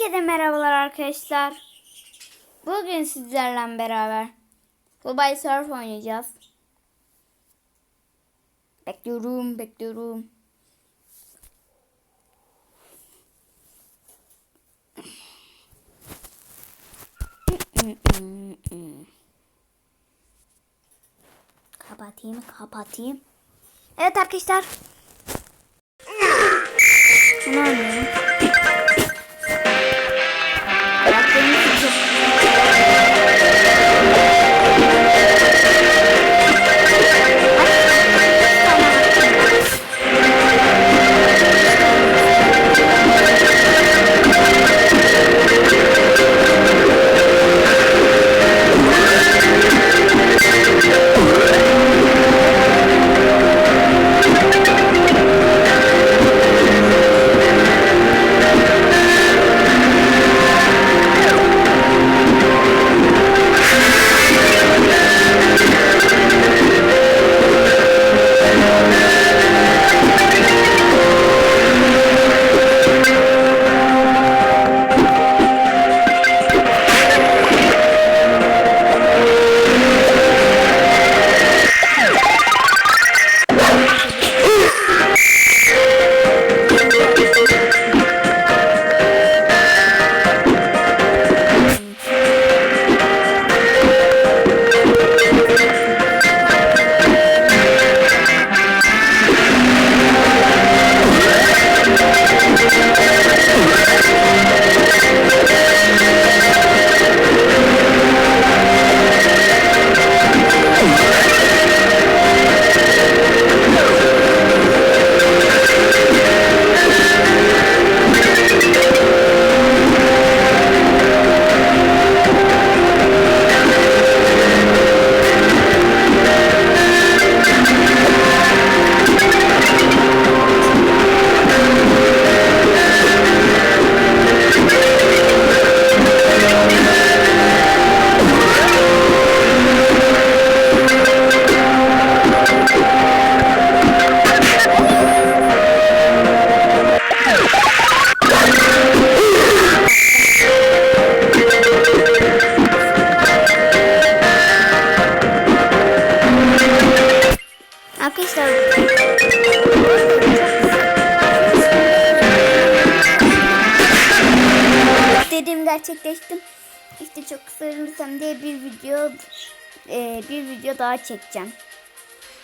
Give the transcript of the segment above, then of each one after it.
Herkese merhabalar arkadaşlar. Bugün sizlerle beraber Dubai Surf oynayacağız. Bekliyorum, bekliyorum. Kapatayım, kapatayım. Evet arkadaşlar. Bunu video daha çekeceğim.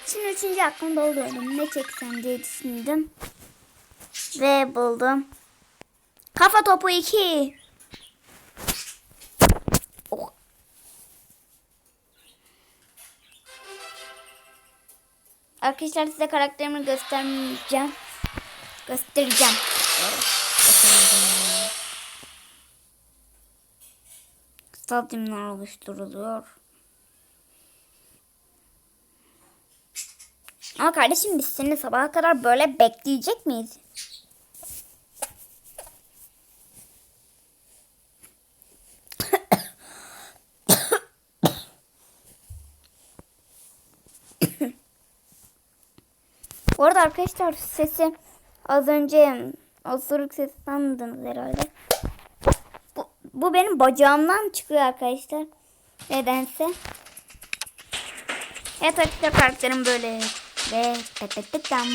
Şimdi üçüncü aklımda oluyorum. Ne çeksem diye düşündüm. Ve buldum. Kafa topu 2. Oh. Arkadaşlar size karakterimi göstermeyeceğim. Göstereceğim. Stadyumlar oluşturuluyor. Ama kardeşim biz seni sabaha kadar böyle bekleyecek miyiz? Bu arada arkadaşlar sesi az önce osuruk sesi sandınız herhalde. Bu, bu benim bacağımdan çıkıyor arkadaşlar. Nedense. Evet arkadaşlar karakterim böyle. Ve tetetetem.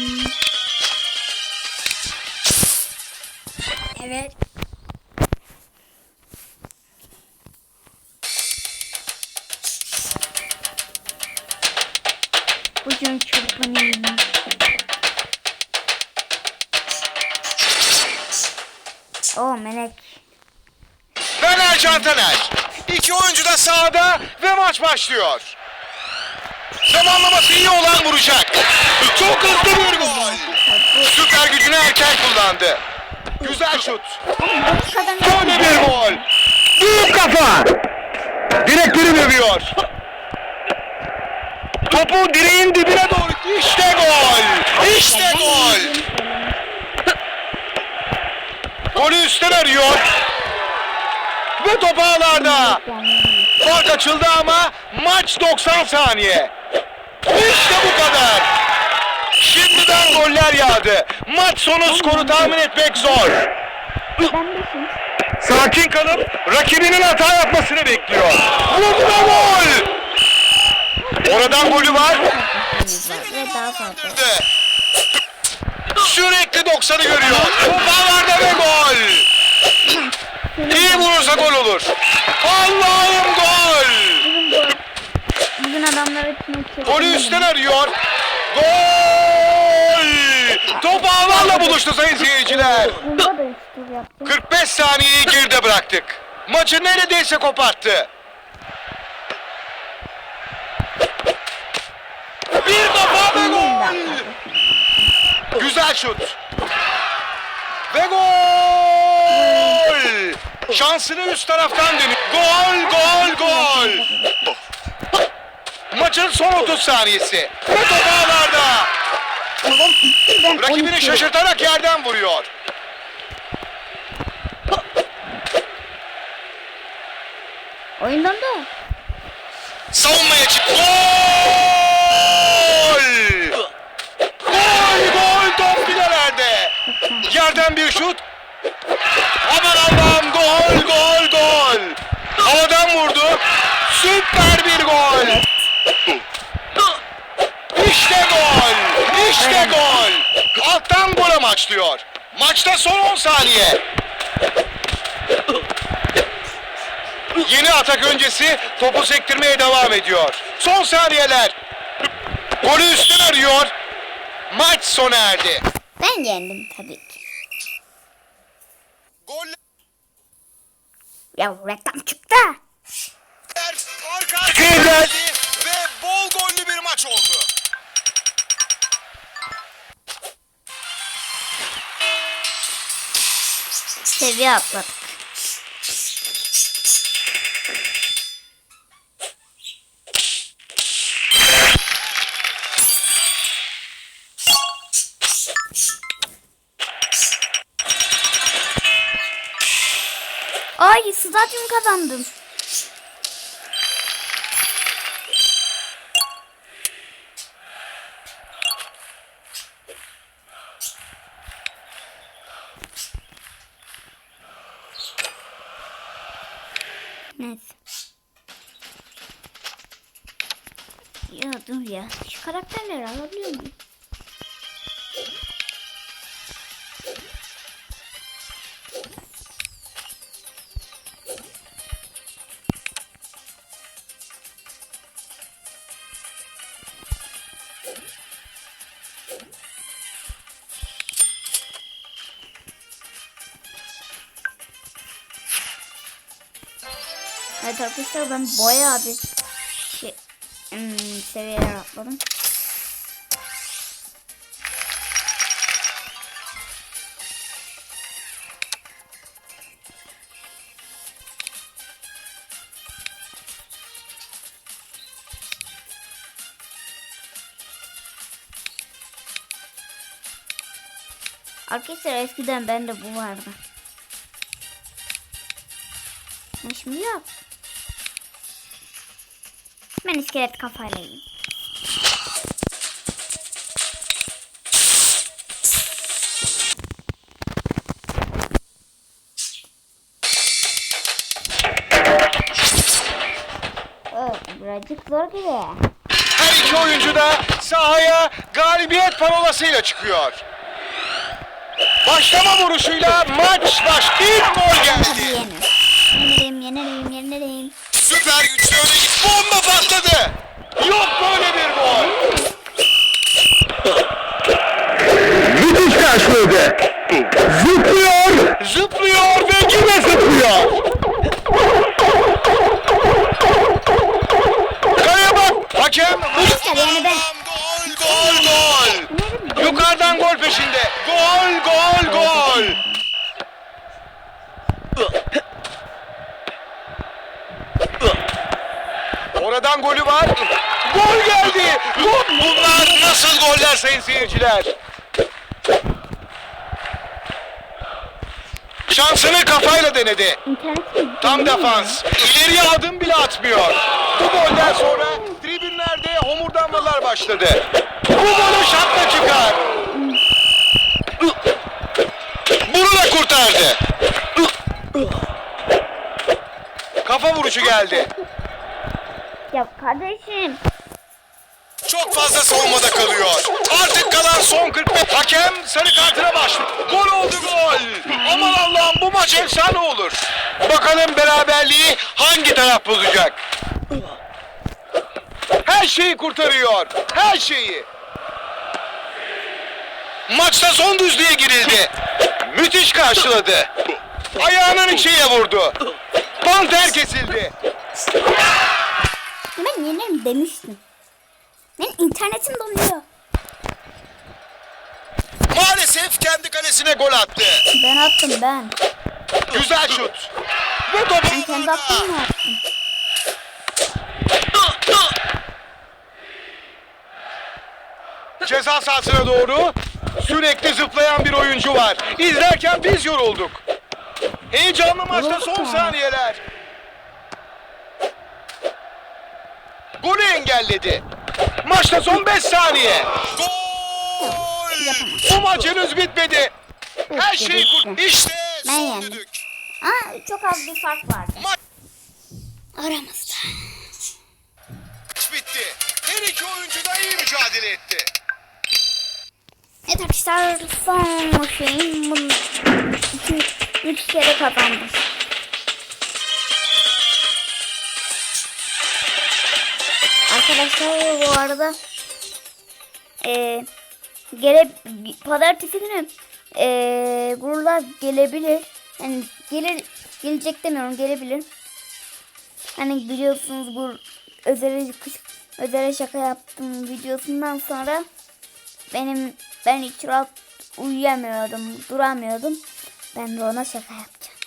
Evet. Bugün çırpınıyorum. O melek. Fener Cantaner. İki oyuncu da sahada ve maç başlıyor. Zamanlaması iyi olan vuracak. Çok hızlı bir gol. Süper gücünü erken kullandı. Güzel şut. Böyle bir gol. Büyük kafa. Direkleri dövüyor. Topu direğin dibine doğru. İşte gol. İşte gol. Golü üstten arıyor. Ve top ağlarda. Fark açıldı ama maç 90 saniye. İşte bu kadar. Şimdiden goller yağdı. Maç sonu skoru tahmin etmek zor. Sakin kalıp rakibinin hata yapmasını bekliyor. Vurdu ve gol! Oradan golü var. Sürekli 90'ı görüyor. Bavarda ve gol. İyi vurursa gol olur. Allah'ım gol. Bugün adamlar için Golü üstten arıyor. Gol! Top ağlarla buluştu sayın seyirciler. Bunda da üç tur yaptım. 45 saniyeyi geride bıraktık. Maçı neredeyse koparttı. Bir defa ve gol! Güzel şut. Ve gol! Şansını üst taraftan dönüyor. Gol, gol, gol! Maçın son 30 saniyesi. Ve top ağlarda. Rakibini 12 şaşırtarak yerden vuruyor. Oyundan da. Savunmaya çık. Gol! Gol, gol, top filelerde. Yerden bir şut. Aman Allah'ım gol, gol, gol. Havadan vurdu. Süper bir gol. İşte gol. İşte gol. Alttan gol amaçlıyor. Maçta son 10 saniye. Yeni atak öncesi topu sektirmeye devam ediyor. Son saniyeler. Golü üstten arıyor. Maç sona erdi. Ben yendim tabii ki. Goller Ya reklam çıktı. arka arkaya ve bol gollü bir maç oldu. Seviye atladık. Ay stadyum kazandım. Neyse. Ya dur ya. Şu karakterleri alabiliyor muyum? Evet arkadaşlar ben bayağı bir şey, hmm, seviyeler atladım. Arkadaşlar eskiden bende bu vardı. Şimdi yok. Ben iskelet kafayla yiyeyim. Birazcık zor gibi. Her iki oyuncu da sahaya galibiyet parolasıyla çıkıyor. Başlama vuruşuyla maç baş ilk gol geldi. Yenerim, yenerim, yenerim. Süper güçlü öne git. Bomba patladı. Yok böyle bir gol. Müthiş karşıladı. Zıplıyor. Zıplıyor ve yine zıplıyor. Kaya bak. Hakem. Arkadaşlar yani ben Gol gol gol. Yukarıdan gol peşinde. Gol gol gol. Oradan golü var. Gol geldi. Gol. Bunlar nasıl goller sayın seyirciler? Şansını kafayla denedi. Tam defans. İleriye adım bile atmıyor. Bu golden sonra tribünlerde homurdanmalar başladı. Bu golü şapla çıkar. Bunu da kurtardı. vuruşu geldi. Kardeşim. Çok fazla savunmada kalıyor. Artık kalan son 45. Hakem sarı kartına başladı. Gol oldu gol. Aman Allah'ım bu maç efsane olur. Bakalım beraberliği hangi taraf bozacak? Her şeyi kurtarıyor. Her şeyi. Maçta son düzlüğe girildi. Müthiş karşıladı. Ayağının içiyle vurdu. Panter kesildi. Ben yenerim demiştim. Benim internetim donuyor. Maalesef kendi kalesine gol attı. Ben attım ben. Güzel şut. Ve topu Ben kendi attığımı attım. ceza sahasına doğru sürekli zıplayan bir oyuncu var. İzlerken biz yorulduk. Heyecanlı maçta son saniyeler. Golü engelledi. Maçta son 5 saniye. Gol! Bu maç henüz bitmedi. Her şeyi kurt. İşte Ben son düdük. Aa çok az bir fark vardı. Maç Aramızda. bitti. Her iki oyuncu da iyi mücadele etti. Evet arkadaşlar son şeyim bunu iki, üç kere kazandım. Arkadaşlar bu arada eee gele pazartesi günü eee gururlar gelebilir. Yani gelir gelecek demiyorum gelebilir. Hani biliyorsunuz bu özel özel şaka yaptım videosundan sonra benim ben hiç rahat uyuyamıyordum, duramıyordum. Ben de ona şaka yapacağım.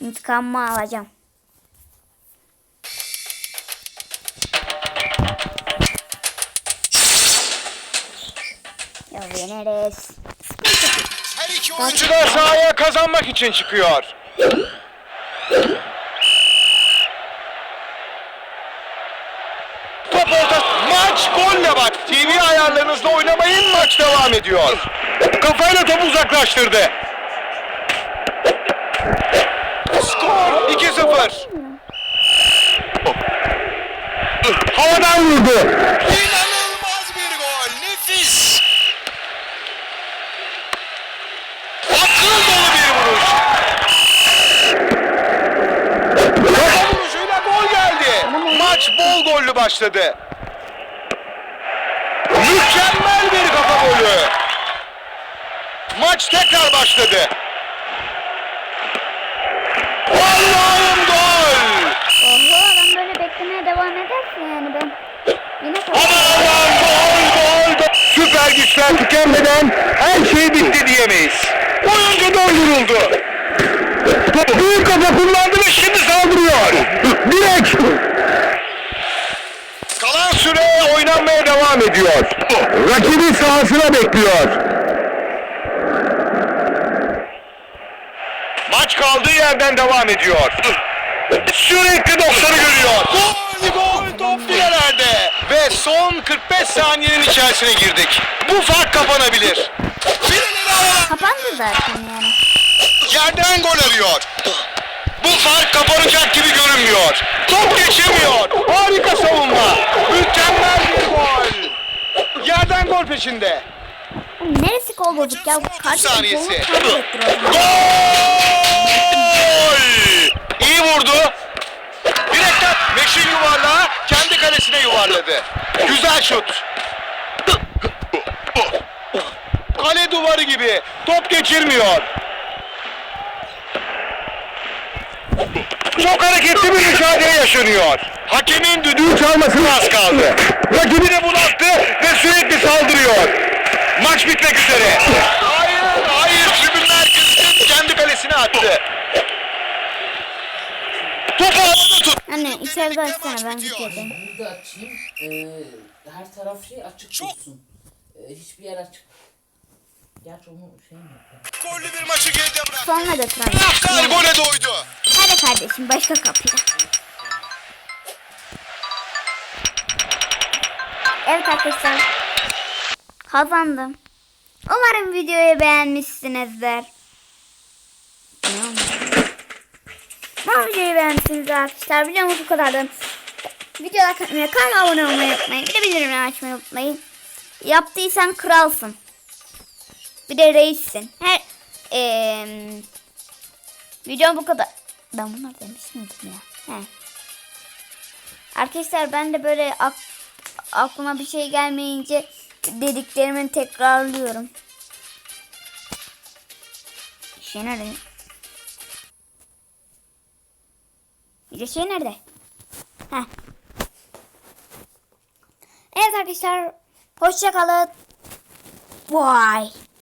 İntikamımı alacağım. Yeneriz. Her iki oyuncu da sahaya kazanmak için çıkıyor. Top orta. Maç golle bak. TV ayarlarınızla oynamayın maç devam ediyor. Kafayla topu uzaklaştırdı. Skor 2-0. Havadan vurdu. İnanılmaz bir gol. Nefis. Akıl dolu bir vuruş. Kafa vuruşuyla gol geldi. Maç bol gollü başladı. Mükemmel bir kafa golü. Maç tekrar başladı. Allah'ım gol. Oho adam böyle beklemeye devam ederse yani ben yine Aman. Allah'ım gol gol. Süper güçler tükenmeden her şey bitti diyemeyiz. Oyuncu dolduruldu. Topu büyük kafa kullandı ve şimdi saldırıyor. Direkt. Kalan süre oynanmaya devam ediyor. Rakibi sahasına bekliyor. Maç kaldığı yerden devam ediyor. Sürekli 90'ı görüyor. Gol gol top filelerde. Ve son 45 saniyenin içerisine girdik. Bu fark kapanabilir. Havaya- Kapandı zaten yani. Yerden gol arıyor. Bu fark kapanacak gibi görünmüyor. Top geçemiyor. Harika savunma. Mükemmel bir gol. Yerden gol peşinde. Neresi kol bozuk ya? Kardeşim saniyesi. Gol! İyi vurdu. Direkten meşin yuvarlağı kendi kalesine yuvarladı. Güzel şut. Kale duvarı gibi. Top geçirmiyor. Çok hareketli bir mücadele yaşanıyor. Hakemin düdüğü çalmasına az kaldı. Rakibi de bunattı ve sürekli saldırıyor. Maç bitmek üzere. Hayır, hayır. Tribünler kızgın. Kendi kalesine attı. Topu havada tut. Anne içeride açsana ben bitiyor. videodayım. Burada açayım. Ee, her taraf şey açık dursun. Ee, hiçbir yer açık. Gerçi onu şey mi yapıyor? Gollü bir maçı geride bıraktı. Sonra da Trabzon. Taraftar gole doydu. Hadi kardeşim başka kapıya. Evet arkadaşlar. Kazandım. Umarım videoyu beğenmişsinizdir. Umarım videoyu beğenmişsiniz arkadaşlar. Videomuz bu kadardı. Videoya atmayı, kanala abone olmayı unutmayın. Bir de bildirimleri açmayı unutmayın. Yaptıysan kralsın. Bir de reissin. Her eee video bu kadar. Ben bunlar demiş miydim ya? He. Arkadaşlar ben de böyle aklıma bir şey gelmeyince dediklerimi tekrarlıyorum. Şey nerede? Bir de şey nerede? Heh. Evet arkadaşlar. Hoşça kalın. Bye.